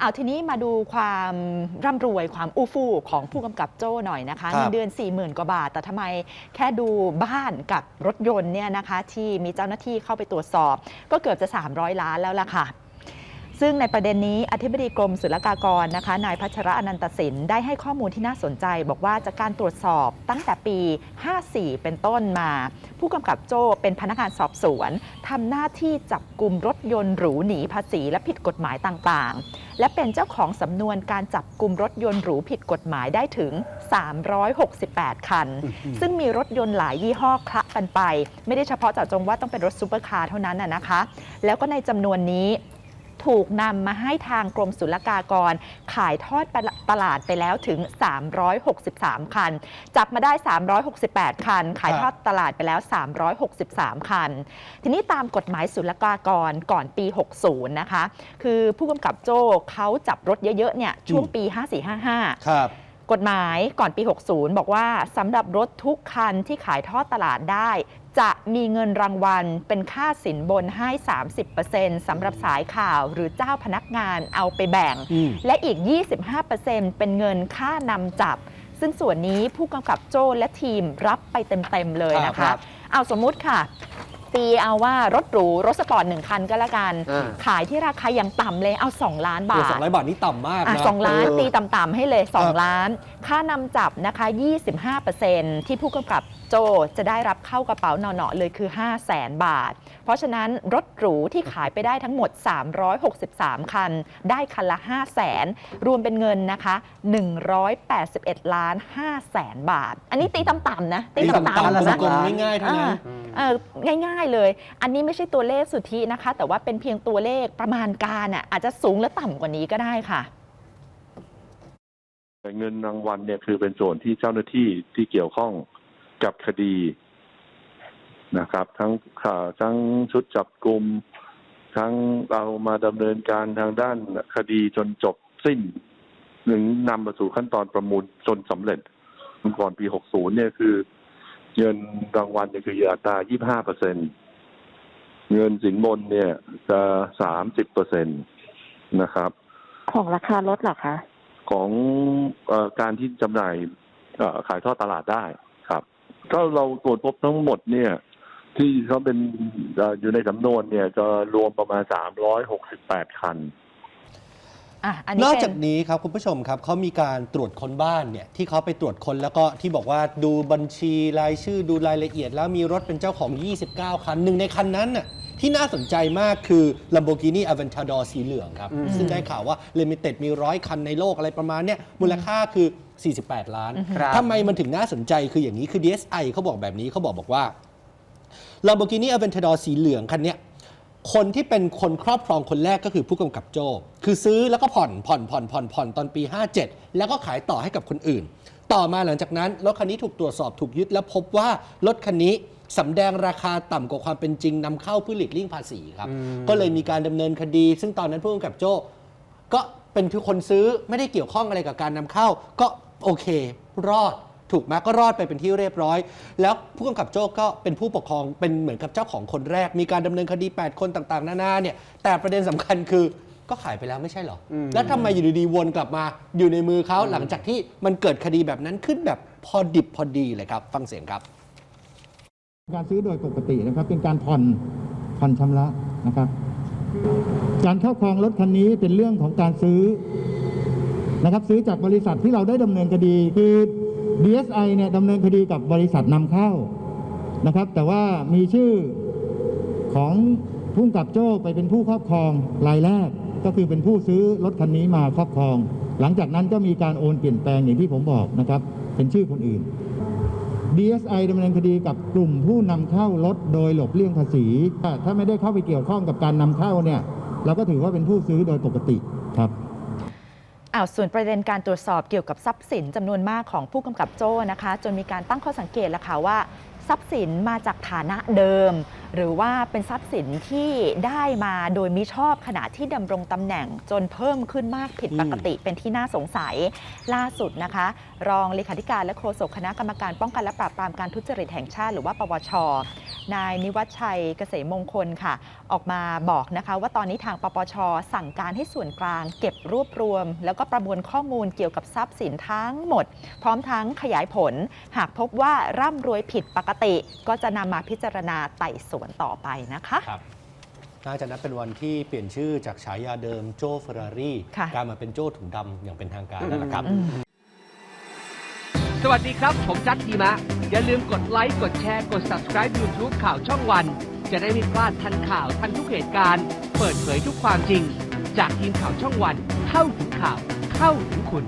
เอาทีนี้มาดูความร่ำรวยความอู้ฟู่ของผู้กำกับโจ้หน่อยนะคะครับเงินเดือน 4 0,000 กว่าบาท แต่ทำไมแค่ดูบ้านกับรถยนต์เนี่ยนะคะที่มีเจ้าหน้าที่เข้าไปตรวจสอบ ก็เกือบจะ 300 ล้านแล้วล่ะค่ะ ซึ่งในประเด็นนี้อธิบดีกรมศุลกากรนะคะนายพัชระอนันตสินได้ให้ข้อมูลที่น่าสนใจ บอกว่าจากการตรวจสอบตั้งแต่ปี 54 เป็นต้นมา ผู้กำกับโจ้เป็นพนักงานสอบสวนทำหน้าที่จับกลุ่มรถยนต์หรูหนีภาษีและผิดกฎหมายต่างๆ และเป็นเจ้าของสำนวนการจับกลุ่มรถยนต์หรูผิดกฎหมายได้ถึง 368 คัน ซึ่งมีรถยนต์หลายยี่ห้อคละกันไป ไม่ได้เฉพาะเจาะจงว่าต้องเป็นรถซูเปอร์คาร์เท่านั้นนะนะคะ แล้วก็ในจำนวนนี้ ถูกนำมาให้ทางกรมศุลกากร ขายทอดตลาดไปแล้วถึง 363 คัน จับมาได้ 368 คัน ขายทอดตลาดไปแล้ว 363 คัน ทีนี้ตามกฎหมายศุลกากรก่อนปี 60 นะคะ คือผู้กำกับโจ้เขาจับรถเยอะๆเนี่ยช่วงปี 5455 ครับกฎหมายก่อนปี 60 บอกว่าสำหรับรถทุกคันที่ขายทอดตลาดได้ จะมีเงินรางวัลเป็นค่าสินบนให้ 30%สำหรับสายข่าวหรือเจ้าพนักงานเอาไปแบ่งอืมและอีก 25%เป็นเงินค่านำจับ ซึ่งส่วนนี้ผู้กำกับโจ้และทีมรับไปเต็ม ๆ เลยนะครัคะบเอาสมมุติค่ะ ตีเอาว่ารถหรูรถสปอร์ตหนึ่งคันก็แล้วกัน อ่า ขายที่ราคายังต่ำเลยเอา 2 ล้านตัวบาสทองร้อยบาทนี่ต่ำมากอะนะสองล้านเออ ตีต่ำๆให้เลย ครับ2 ล้าน ค่านำจับนะคะ 25%ที่ผู้กำกับโจจะได้รับเข้ากระเป๋าหนอๆเลยคือ 5 0 0แสนบาท เพราะฉะนั้นรถหรูที่ขายไปได้ทั้งหมด 363 คัน ได้คันละ 5 0 0แสนรวมเป็นเงินนะคะ 181 ล้าน5แสนบาท อันนี้ตีต่ำๆนะตีตีต่ำต่ำๆๆนะกลมๆง่ายๆเท่านั้น เออง่าย ๆเลย อันนี้ไม่ใช่ตัวเลขสุทธินะคะ แต่ว่าเป็นเพียงตัวเลขประมาณการอะอาจจะสูงและต่ำกว่านี้ก็ได้ค่ะ แต่เงินรางวัลเนี่ยคือเป็นส่วนที่เจ้าหน้าที่ที่เกี่ยวข้องกับคดีนะครับ ทั้งข่าวทั้งชุดจับกลุ่มทั้งเรามาดำเนินการทางด้านคดีจนจบสิ้นหนึ่งนำมาสู่ขั้นตอนประมูลจนสำเร็จก่อนปี 60 เนี่ยคือ เงินรางวัลเนี่ยคืออัตรา25เปอร์เซ็นเงินสินบนเนี่ย จะ30เปอร์เซ็นตนะครับ ของราคารถเหรอคะของเออการที่จำหน่ายเอ่อขายทอดตลาดได้ครับก็เราตรวจพบทั้งหมดเนี่ย ที่เขาเป็นเอ่ออยู่ในสำนวนเนี่ยจะรวมประมาณ368คัน อะอันนนี้อกเป็จากนนี้ครับคุณผู้ชมครับเขามีการตรวจค้นบ้านเนี่ยที่เขาไปตรวจค้นแล้วก็ที่บอกว่าดูบัญชีรายชื่อดูรายละเอียด แล้วมีรถเป็นเจ้าของ 29 คันหนึ่งในคันนั้นน่ะที่น่าสนใจมากคือ Lamborghini Aventador สีเหลืองครับ ซึ่งได้ข่าวว่า Limited มีร้อยคันในโลกอะไรประมาณเนี้ยมูลค่าคือ 48 ล้านครับ ทำไมมันถึงน่าสนใจคืออย่างนี้คือ DSI เขาบอกแบบนี้เขาบอกบอกว่า Lamborghini Aventador สีเหลืองคันเนี้ย คนที่เป็นคนครอบครองคนแรกก็คือผู้กำกับโจ้คือซื้อแล้วก็ผ่อนผ่อนผ่อนผ่อนผ่อนตอนปี 57 แล้วก็ขายต่อให้กับคนอื่น ต่อมาหลังจากนั้นรถคันนี้ถูกตรวจสอบถูกยึด แล้วพบว่ารถคันนี้สำแดงราคาต่ำกว่าความเป็นจริงนำเข้าเพื่อหลีกเลี่ยงภาษีครับก็เลยมีการดำเนินคดี ซึ่งตอนนั้นผู้กำกับโจ้ก็เป็นคนซื้อไม่ได้เกี่ยวข้องอะไรกับการนำเข้า ก็โอเค รอด ถูกไหมก็รอดไปเป็นที่เรียบร้อย แล้วผู้กำกับโจ้ก็เป็นผู้ปกครองเป็นเหมือนกับเจ้าของคนแรก มีการดำเนินคดี 8 คนต่างๆนานาเนี่ยแต่ประเด็นสำคัญคือก็ขายไปแล้วไม่ใช่เหรออแล้วทำไมอยู่ดีๆวนกลับมาอยู่ในมือเขาหลังจากที่มันเกิดคดีแบบนั้นขึ้นแบบพอดิบพอดีเลยครับ ฟังเสียงครับ การซื้อโดยปกตินะครับเป็นการผ่อนผ่อนชำระนะครับ การครอบครองรถคันนี้เป็นเรื่องของการซื้อนะครับ ซื้อจากบริษัทที่เราได้ดำเนินคดี คือ DSI เนี่ยดำเนินคดีกับบริษัทนำเข้านะครับ แต่ว่ามีชื่อของผู้กำกับโจ้ไปเป็นผู้ครอบครองรายแรก ก็คือเป็นผู้ซื้อรถคันนี้มาครอบครอง หลังจากนั้นก็มีการโอนเปลี่ยนแปลงอย่างที่ผมบอกนะครับ เป็นชื่อคนอื่น DSI ดำเนินคดีกับกลุ่มผู้นำเข้ารถโดยหลบเลี่ยงภาษี ถ้าไม่ได้เข้าไปเกี่ยวข้องกับการนำเข้าเนี่ย เราก็ถือว่าเป็นผู้ซื้อโดยปกติครับ อ้าวส่วนประเด็นการตรวจสอบเกี่ยวกับทรัพย์สินจำนวนมากของผู้กำกับโจ้นะคะ จนมีการตั้งข้อสังเกตแล้วค่ะว่า ทรัพย์สินมาจากฐานะเดิมหรือว่าเป็นทรัพย์สินที่ได้มาโดยมิชอบขณะที่ดำรงตำแหน่งจนเพิ่มขึ้นมากผิดปกติเป็นที่น่าสงสัยล่าสุดนะคะ รองเลขาธิการและโฆษกคณะกรรมการป้องกันและปราบปรามการทุจริตแห่งชาติ หรือว่าปปชนายนิวัฒชัยเกษมมงคลค่ะ ออกมาบอกนะคะ ว่าตอนนี้ทางปปช สั่งการให้ส่วนกลาง เก็บรวบรวม แล้วก็ประมวลข้อมูลเกี่ยวกับทรัพย์สินทั้งหมด พร้อมทั้งขยายผล หากพบว่าร่ำรวยผิดปกติ ก็จะนำมาพิจารณาไต่สวนต่อไปนะคะครับน่าจะนับเป็นวันที่เปลี่ยนชื่อจากฉายาเดิมโจเฟอร์รารี่ค่ะ กลายมาเป็นโจ้ถุงดำอย่างเป็นทางการแล้วนะครับอืมสวัสดีครับ ผมจัดทีมะ อย่าลืมกดไลค์ กดแชร์ กด subscribe YouTube ข่าวช่องวัน จะได้ไม่พลาดทันข่าวทันทุกเหตุการณ์ เปิดเผยทุกความจริง จากทีมข่าวช่องวัน เข้าถึงข่าว เข้าถึงคุณ